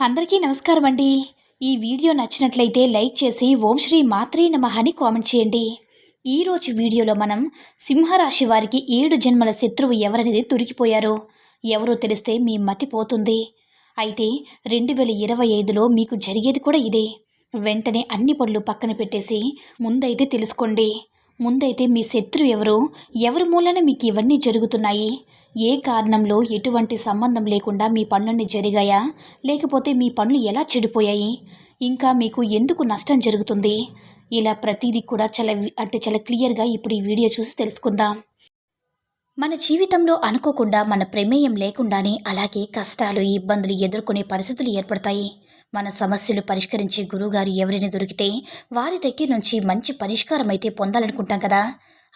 అందరికీ నమస్కారం అండి. ఈ వీడియో నచ్చినట్లయితే లైక్ చేసి ఓం శ్రీ మాత్రే నమః అని కామెంట్ చేయండి. ఈరోజు వీడియోలో మనం సింహరాశి వారికి ఏడు జన్మల శత్రువు ఎవరనేది తురికిపోయారో ఎవరో తెలిస్తే మీ మతి పోతుంది. అయితే రెండు వేల ఇరవై ఐదులో మీకు జరిగేది కూడా ఇదే. వెంటనే అన్ని పనులు పక్కన పెట్టేసి ముందైతే తెలుసుకోండి. ముందైతే మీ శత్రువు ఎవరు? ఎవరి మూలన మీకు ఇవన్నీ జరుగుతున్నాయి? ఏ కారణంలో ఎటువంటి సంబంధం లేకుండా మీ పనులన్నీ జరిగాయా? లేకపోతే మీ పనులు ఎలా చెడిపోయాయి? ఇంకా మీకు ఎందుకు నష్టం జరుగుతుంది? ఇలా ప్రతిదీ కూడా చాలా అంటే చాలా క్లియర్గా ఇప్పుడు ఈ వీడియో చూసి తెలుసుకుందాం. మన జీవితంలో అనుకోకుండా మన ప్రమేయం లేకుండానే అలాగే కష్టాలు ఇబ్బందులు ఎదుర్కొనే పరిస్థితులు ఏర్పడతాయి. మన సమస్యలు పరిష్కరించే గురువుగారు ఎవరైనా దొరికితే వారి దగ్గర నుంచి మంచి పరిష్కారం అయితే పొందాలనుకుంటాం కదా.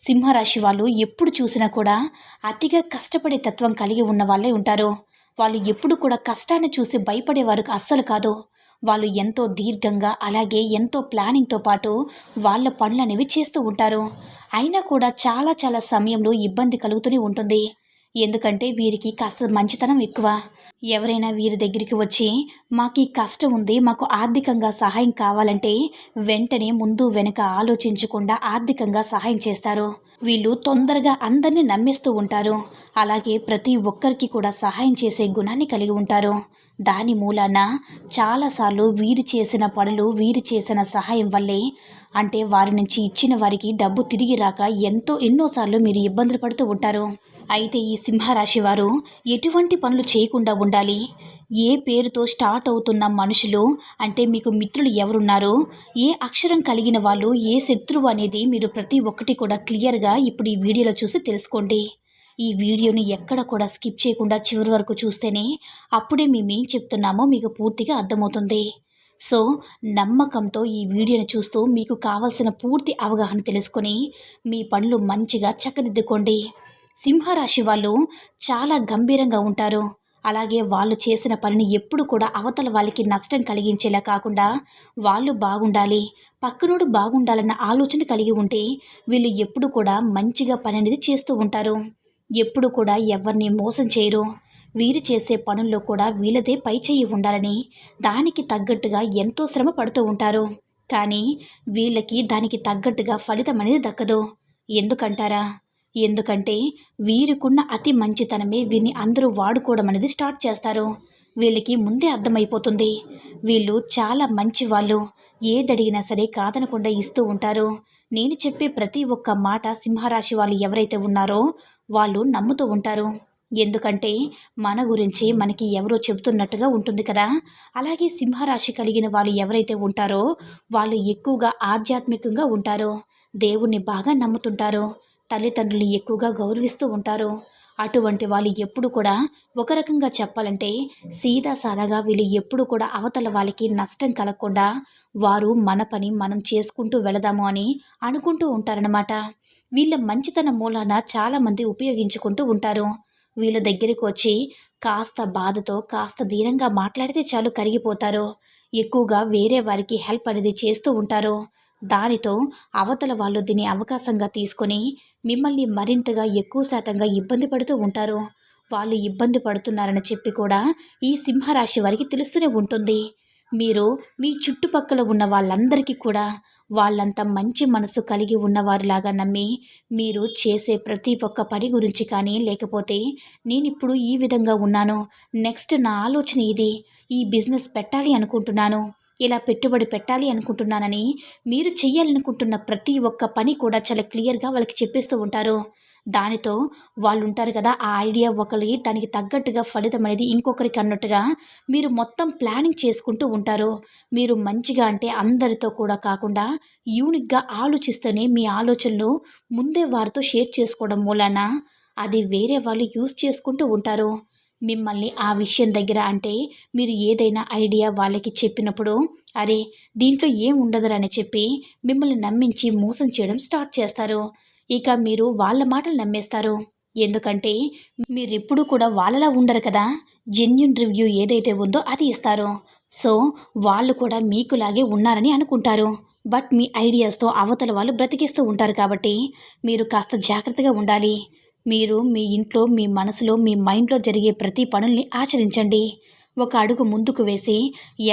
సింహరాశి వాళ్ళు ఎప్పుడు చూసినా కూడా అతిగా కష్టపడే తత్వం కలిగి ఉన్న వాళ్ళే ఉంటారు. వాళ్ళు ఎప్పుడు కూడా కష్టాన్ని చూసి భయపడేవారు అస్సలు కాదు. వాళ్ళు ఎంతో దీర్ఘంగా అలాగే ఎంతో ప్లానింగ్తో పాటు వాళ్ళ పనులు అనేవి చేస్తూ ఉంటారు. అయినా కూడా చాలా చాలా సమయంలో ఇబ్బంది కలుగుతూనే ఉంటుంది. ఎందుకంటే వీరికి కాస్త మంచితనం ఎక్కువ. ఎవరైనా వీరి దగ్గరికి వచ్చి మాకు ఈ కష్టం ఉంది మాకు ఆర్థికంగా సహాయం కావాలంటే వెంటనే ముందు వెనుక ఆలోచించకుండా ఆర్థికంగా సహాయం చేస్తారు. వీళ్ళు తొందరగా అందరినీ నమ్మేస్తూ ఉంటారు. అలాగే ప్రతి ఒక్కరికి కూడా సహాయం చేసే గుణాన్ని కలిగి ఉంటారు. దాని మూలాన చాలాసార్లు వీరు చేసిన పనులు వీరు చేసిన సహాయం వల్లే అంటే వారి నుంచి ఇచ్చిన వారికి డబ్బు తిరిగి రాక ఎంతో ఎన్నోసార్లు మీరు ఇబ్బందులు పడుతూ ఉంటారు. అయితే ఈ సింహరాశి వారు ఎటువంటి పనులు చేయకుండా ఉండాలి. ఏ పేరుతో స్టార్ట్ అవుతున్న మనుషులు అంటే మీకు మిత్రులు ఎవరున్నారు ఏ అక్షరం కలిగిన వాళ్ళు ఏ శత్రువు అనేది మీరు ప్రతి ఒక్కటి కూడా క్లియర్గా ఇప్పుడు ఈ వీడియోలో చూసి తెలుసుకోండి. ఈ వీడియోని ఎక్కడ కూడా స్కిప్ చేయకుండా చివరి వరకు చూస్తేనే అప్పుడే మేము చెప్తున్నామో మీకు పూర్తిగా అర్థమవుతుంది. సో నమ్మకంతో ఈ వీడియోని చూస్తూ మీకు కావలసిన పూర్తి అవగాహన తెలుసుకొని మీ పనులు మంచిగా చక్కదిద్దుకోండి. సింహరాశి వాళ్ళు చాలా గంభీరంగా ఉంటారు. అలాగే వాళ్ళు చేసిన పనిని ఎప్పుడు కూడా అవతల వాళ్ళకి నష్టం కలిగించేలా కాకుండా వాళ్ళు బాగుండాలి. పక్కనోడు బాగుండాలన్న ఆలోచన కలిగి ఉంటే వీళ్ళు ఎప్పుడు కూడా మంచిగా పని అనేది చేస్తూ ఉంటారు. ఎప్పుడు కూడా ఎవరిని మోసం చేయరు. వీరు చేసే పనుల్లో కూడా వీళ్ళదే పై చేయి ఉండాలని దానికి తగ్గట్టుగా ఎంతో శ్రమ పడుతూ ఉంటారు. కానీ వీళ్ళకి దానికి తగ్గట్టుగా ఫలితం అనేది దక్కదు. ఎందుకంటారా? ఎందుకంటే వీరికున్న అతి మంచితనమే వీరిని అందరూ వాడుకోవడం అనేది స్టార్ట్ చేస్తారు. వీళ్ళకి ముందే అర్థమైపోతుంది. వీళ్ళు చాలా మంచి వాళ్ళు ఏదడిగినా సరే కాదనకుండా ఇస్తూ ఉంటారు. నేను చెప్పే ప్రతి ఒక్క మాట సింహరాశి వాళ్ళు ఎవరైతే ఉన్నారో వాళ్ళు నమ్ముతూ ఉంటారు. ఎందుకంటే మన గురించి మనకి ఎవరో చెబుతున్నట్టుగా ఉంటుంది కదా. అలాగే సింహరాశి కలిగిన వాళ్ళు ఎవరైతే ఉంటారో వాళ్ళు ఎక్కువగా ఆధ్యాత్మికంగా ఉంటారు. దేవుణ్ణి బాగా నమ్ముతుంటారు. తల్లిదండ్రులు ఎక్కువగా గౌరవిస్తూ ఉంటారు. అటువంటి వాళ్ళు ఎప్పుడు కూడా ఒక రకంగా చెప్పాలంటే సీదా సాదాగా వీళ్ళు ఎప్పుడు కూడా అవతల వాళ్ళకి నష్టం కలగకుండా వారు మన పని మనం చేసుకుంటూ వెళదాము అని అనుకుంటూ ఉంటారనమాట వీళ్ళ మంచితనం మూలాన చాలామంది ఉపయోగించుకుంటూ ఉంటారు. వీళ్ళ దగ్గరికి వచ్చి కాస్త బాధతో కాస్త దీనంగా మాట్లాడితే చాలు కరిగిపోతారు. ఎక్కువగా వేరే వారికి హెల్ప్ అనేది చేస్తూ ఉంటారు. దానితో అవతల వాళ్ళు దీని అవకాశంగా తీసుకొని మిమ్మల్ని మరింతగా ఎక్కువ శాతంగా ఇబ్బంది పడుతూ ఉంటారు. వాళ్ళు ఇబ్బంది పడుతున్నారని చెప్పి కూడా ఈ సింహరాశి వారికి తెలుస్తూనే ఉంటుంది. మీరు మీ చుట్టుపక్కల ఉన్న వాళ్ళందరికీ కూడా వాళ్ళంత మంచి మనసు కలిగి ఉన్నవారిలాగా నమ్మి మీరు చేసే ప్రతి ఒక్క పని గురించి కానీ లేకపోతే నేను ఇప్పుడు ఈ విధంగా ఉన్నాను నెక్స్ట్ నా ఆలోచన ఇది ఈ బిజినెస్ పెట్టాలి అనుకుంటున్నాను ఇలా పెట్టుబడి పెట్టాలి అనుకుంటున్నానని మీరు చేయాలనుకుంటున్న ప్రతి ఒక్క పని కూడా చాలా క్లియర్గా వాళ్ళకి చెప్పేస్తూ ఉంటారు. దానితో వాళ్ళు ఉంటారు కదా ఆ ఐడియా ఒకరి దానికి తగ్గట్టుగా ఫలితం అనేది ఇంకొకరికి అన్నట్టుగా మీరు మొత్తం ప్లానింగ్ చేసుకుంటూ ఉంటారు. మీరు మంచిగా అంటే అందరితో కూడా కాకుండా యూనిక్గా ఆలోచిస్తూనే మీ ఆలోచనలు ముందే వారితో షేర్ చేసుకోవడం మూలాన అది వేరే వాళ్ళు యూజ్ చేసుకుంటూ ఉంటారు. మిమ్మల్ని ఆ విషయం దగ్గర అంటే మీరు ఏదైనా ఐడియా వాళ్ళకి చెప్పినప్పుడు అరే దీంట్లో ఏం ఉండదురని చెప్పి మిమ్మల్ని నమ్మించి మోసం చేయడం స్టార్ట్ చేస్తారు. ఇక మీరు వాళ్ళ మాటలు నమ్మేస్తారు. ఎందుకంటే మీరెప్పుడు కూడా వాళ్ళలా ఉండరు కదా. జెన్యున్ రివ్యూ ఏదైతే ఉందో అది ఇస్తారు. సో వాళ్ళు కూడా మీకులాగే ఉన్నారని అనుకుంటారు. బట్ మీ ఐడియాస్తో అవతల వాళ్ళు బ్రతికిస్తూ ఉంటారు కాబట్టి మీరు కాస్త జాగ్రత్తగా ఉండాలి. మీరు మీ ఇంట్లో మీ మనసులో మీ మైండ్లో జరిగే ప్రతి పనుల్ని ఆచరించండి. ఒక అడుగు ముందుకు వేసి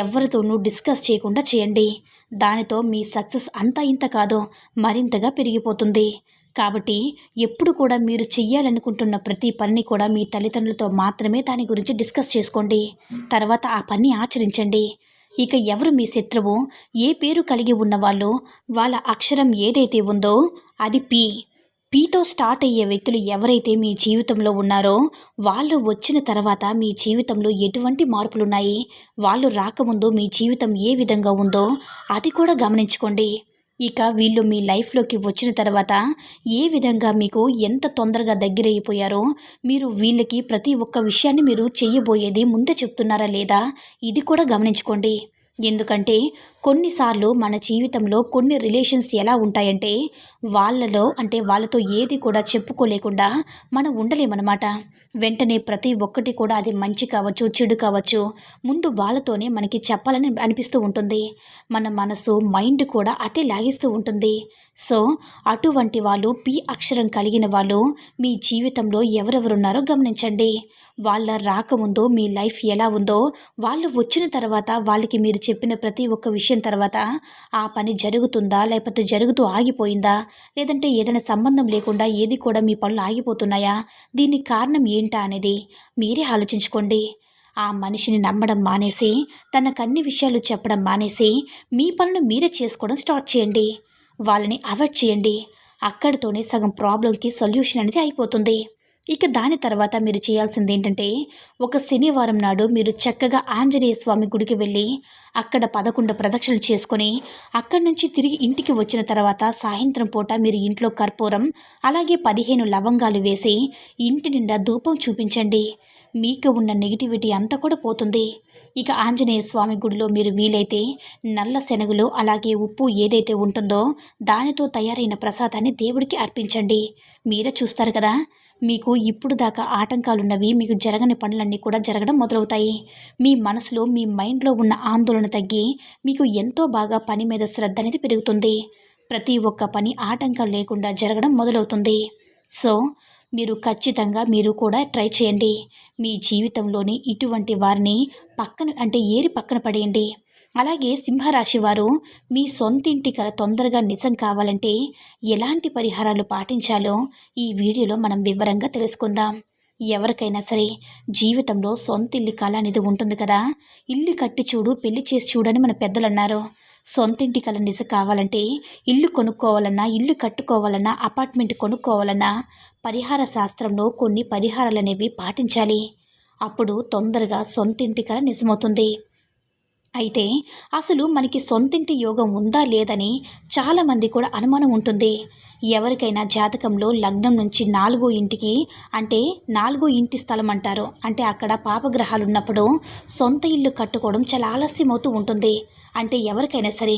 ఎవరితోనూ డిస్కస్ చేయకుండా చేయండి. దానితో మీ సక్సెస్ అంతా ఇంత కాదు మరింతగా పెరిగిపోతుంది. కాబట్టి ఎప్పుడు కూడా మీరు చెయ్యాలనుకుంటున్న ప్రతి పనిని కూడా మీ తల్లిదండ్రులతో మాత్రమే దాని గురించి డిస్కస్ చేసుకోండి. తర్వాత ఆ పని ఆచరించండి. ఇక ఎవరు మీ శత్రువు ఏ పేరు కలిగి ఉన్నవాళ్ళు వాళ్ళ అక్షరం ఏదైతే ఉందో అది పి. పీతో స్టార్ట్ అయ్యే వ్యక్తులు ఎవరైతే మీ జీవితంలో ఉన్నారో వాళ్ళు వచ్చిన తర్వాత మీ జీవితంలో ఎటువంటి మార్పులున్నాయి? వాళ్ళు రాకముందు మీ జీవితం ఏ విధంగా ఉందో అది కూడా గమనించుకోండి. ఇక వీళ్ళు మీ లైఫ్లోకి వచ్చిన తర్వాత ఏ విధంగా మీకు ఎంత తొందరగా దగ్గరైపోయారో మీరు వీళ్ళకి ప్రతి ఒక్క విషయాన్ని మీరు చేయబోయేది ముందే చెప్తున్నారా లేదా ఇది కూడా గమనించుకోండి. ఎందుకంటే కొన్నిసార్లు మన జీవితంలో కొన్ని రిలేషన్స్ ఎలా ఉంటాయంటే వాళ్ళలో అంటే వాళ్ళతో ఏది కూడా చెప్పుకోలేకుండా మనం ఉండలేమన్నమాట. వెంటనే ప్రతి ఒక్కటి కూడా అది మంచి కావచ్చు చెడు కావచ్చు ముందు వాళ్ళతోనే మనకి చెప్పాలని అనిపిస్తూ ఉంటుంది. మన మనసు మైండ్ కూడా అటే లాగిస్తూ ఉంటుంది. సో అటువంటి వాళ్ళు పి అక్షరం కలిగిన వాళ్ళు మీ జీవితంలో ఎవరెవరున్నారో గమనించండి. వాళ్ళ రాకముందో మీ లైఫ్ ఎలా ఉందో వాళ్ళు వచ్చిన తర్వాత వాళ్ళకి మీరు చెప్పిన ప్రతి ఒక్క విషయం తర్వాత ఆ పని జరుగుతుందా లేకపోతే జరుగుతూ ఆగిపోయిందా లేదంటే ఏదైనా సంబంధం లేకుండా ఏది కూడా మీ పనులు ఆగిపోతున్నాయా దీనికి కారణం ఏంటా అనేది మీరే ఆలోచించుకోండి. ఆ మనిషిని నమ్మడం మానేసి తనకన్ని విషయాలు చెప్పడం మానేసి మీ పనులు మీరే చేసుకోవడం స్టార్ట్ చేయండి. వాళ్ళని అవాయిడ్ చేయండి. అక్కడితోనే సగం ప్రాబ్లంకి సొల్యూషన్ అనేది అయిపోతుంది. ఇక దాని తర్వాత మీరు చేయాల్సింది ఏంటంటే ఒక శనివారం నాడు మీరు చక్కగా ఆంజనేయ స్వామి గుడికి వెళ్ళి అక్కడ పదకొండు ప్రదక్షిణలు చేసుకొని అక్కడి నుంచి తిరిగి ఇంటికి వచ్చిన తర్వాత సాయంత్రం పూట మీరు ఇంట్లో కర్పూరం అలాగే పదిహేను లవంగాలు వేసి ఇంటి నిండా ధూపం చూపించండి. మీకు ఉన్న నెగిటివిటీ అంతా కూడా పోతుంది. ఇక ఆంజనేయ స్వామి గుడిలో మీరు వీలైతే నల్ల శనగలు అలాగే ఉప్పు ఏదైతే ఉంటుందో దానితో తయారైన ప్రసాదాన్ని దేవుడికి అర్పించండి. మీరే చూస్తారు కదా మీకు ఇప్పుడు దాకా ఆటంకాలున్నవి మీకు జరగని పనులన్నీ కూడా జరగడం మొదలవుతాయి. మీ మనసులో మీ మైండ్లో ఉన్న ఆందోళన తగ్గి మీకు ఎంతో బాగా పని మీద శ్రద్ధ అనేది పెరుగుతుంది. ప్రతి ఒక్క పని ఆటంకం లేకుండా జరగడం మొదలవుతుంది. సో మీరు ఖచ్చితంగా మీరు కూడా ట్రై చేయండి. మీ జీవితంలోని ఇటువంటి వారిని పక్కన అంటే ఏరి పక్కన పడేయండి. అలాగే సింహరాశి వారు మీ సొంతింటి కల తొందరగా నిజం కావాలంటే ఎలాంటి పరిహారాలు పాటించాలో ఈ వీడియోలో మనం వివరంగా తెలుసుకుందాం. ఎవరికైనా సరే జీవితంలో సొంత ఇల్లు కళ అనేది ఉంటుంది కదా. ఇల్లు కట్టి చూడు పెళ్ళి చేసి చూడని మన పెద్దలు అన్నారు సొంతింటి కళ నిజం కావాలంటే ఇల్లు కొనుక్కోవాలన్నా ఇల్లు కట్టుకోవాలన్నా అపార్ట్మెంట్ కొనుక్కోవాలన్నా పరిహార శాస్త్రంలో కొన్ని పరిహారాలు అనేవి పాటించాలి. అప్పుడు తొందరగా సొంతింటి కళ నిజమవుతుంది. అయితే అసలు మనకి సొంతింటి యోగం ఉందా లేదని చాలామంది కూడా అనుమానం ఉంటుంది. ఎవరికైనా జాతకంలో లగ్నం నుంచి నాలుగో ఇంటికి అంటే నాలుగో ఇంటి స్థలం అంటారు. అంటే అక్కడ పాపగ్రహాలు ఉన్నప్పుడు సొంత ఇల్లు కట్టుకోవడం చాలా ఆలస్యం అవుతూ ఉంటుంది. అంటే ఎవరికైనా సరే.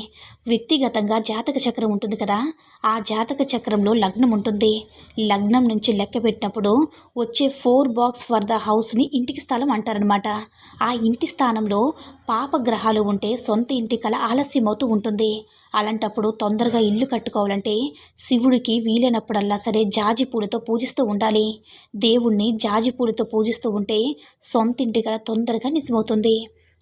వ్యక్తిగతంగా జాతక చక్రం ఉంటుంది కదా. ఆ జాతక చక్రంలో లగ్నం ఉంటుంది. లగ్నం నుంచి లెక్క పెట్టినప్పుడు వచ్చే ఫోర్ బాక్స్ ఫర్ ద హౌస్ని ఇంటికి స్థలం అంటారనమాట ఆ ఇంటి స్థానంలో పాప గ్రహాలు ఉంటే సొంత ఇంటి కల ఆలస్యం అవుతూ ఉంటుంది. అలాంటప్పుడు తొందరగా ఇల్లు కట్టుకోవాలంటే శివుడికి వీలైనప్పుడల్లా సరే జాజిపూడితో పూజిస్తూ ఉండాలి. దేవుణ్ణి జాజిపూడితో పూజిస్తూ ఉంటే సొంతింటి కల తొందరగా నిజమవుతుంది.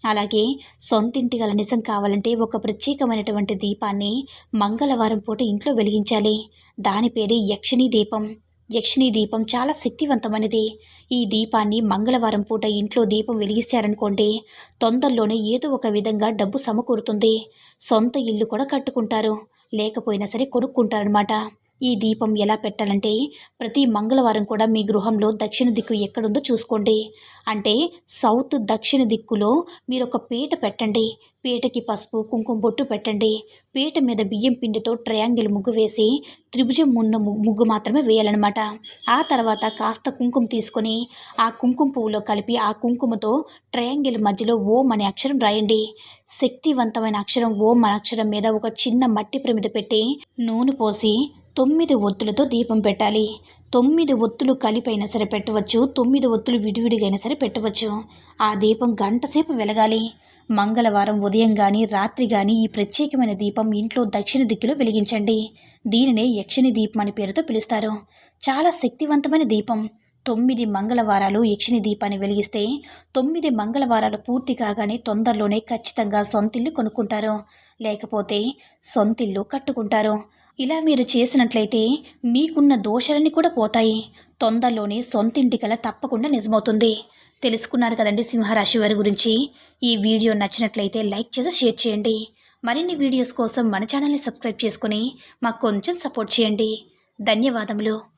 అలాగే సొంతింటి గల నిజం కావాలంటే ఒక ప్రత్యేకమైనటువంటి దీపాన్ని మంగళవారం పూట ఇంట్లో వెలిగించాలి. దాని పేరే యక్షిణీ దీపం. యక్షిణీ దీపం చాలా శక్తివంతమైనది. ఈ దీపాన్ని మంగళవారం పూట ఇంట్లో దీపం వెలిగిస్తారనుకోండి తొందరలోనే ఏదో ఒక విధంగా డబ్బు సమకూరుతుంది. సొంత ఇల్లు కూడా కట్టుకుంటారు. లేకపోయినా సరే కొనుక్కుంటారనమాట ఈ దీపం ఎలా పెట్టాలంటే ప్రతి మంగళవారం కూడా మీ గృహంలో దక్షిణ దిక్కు ఎక్కడుందో చూసుకోండి. అంటే సౌత్ దక్షిణ దిక్కులో మీరు ఒక పీట పెట్టండి. పీటకి పసుపు కుంకుమ బొట్టు పెట్టండి. పీట మీద బియ్యం పిండితో ట్రయాంగిల్ ముగ్గు వేసి త్రిభుజం ఉన్న ముగ్గు మాత్రమే వేయాలన్నమాట. ఆ తర్వాత కాస్త కుంకుమ తీసుకొని ఆ కుంకుమ పువ్వులో కలిపి ఆ కుంకుమతో ట్రయాంగిల్ మధ్యలో ఓం అనే అక్షరం రాయండి. శక్తివంతమైన అక్షరం ఓం అనే అక్షరం మీద ఒక చిన్న మట్టి ప్రమిద పెట్టి నూనె పోసి తొమ్మిది ఒత్తులతో దీపం పెట్టాలి. తొమ్మిది ఒత్తులు కలిపైనా సరే పెట్టవచ్చు. తొమ్మిది ఒత్తులు విడివిడిగైనా సరే పెట్టవచ్చు. ఆ దీపం గంటసేపు వెలగాలి. మంగళవారం ఉదయం కానీ రాత్రి కానీ ఈ ప్రత్యేకమైన దీపం ఇంట్లో దక్షిణ దిక్కులో వెలిగించండి. దీనినే యక్షిణి దీపం అనే పేరుతో పిలుస్తారు. చాలా శక్తివంతమైన దీపం. తొమ్మిది మంగళవారాలు యక్షిణి దీపాన్ని వెలిగిస్తే తొమ్మిది మంగళవారాలు పూర్తి కాగానే తొందరలోనే ఖచ్చితంగా సొంతిల్లు కొనుక్కుంటారు. లేకపోతే సొంతిల్లు కట్టుకుంటారు. ఇలా మీరు చేసినట్లయితే మీకున్న దోషాలన్నీ కూడా పోతాయి. తొందరలోనే సొంతింటి కల తప్పకుండా నిజమవుతుంది. తెలుసుకున్నారు కదండి సింహరాశి వారి గురించి. ఈ వీడియో నచ్చినట్లయితే లైక్ చేసి షేర్ చేయండి. మరిన్ని వీడియోస్ కోసం మన ఛానల్ని సబ్స్క్రైబ్ చేసుకుని మాకు కొంచెం సపోర్ట్ చేయండి. ధన్యవాదములు.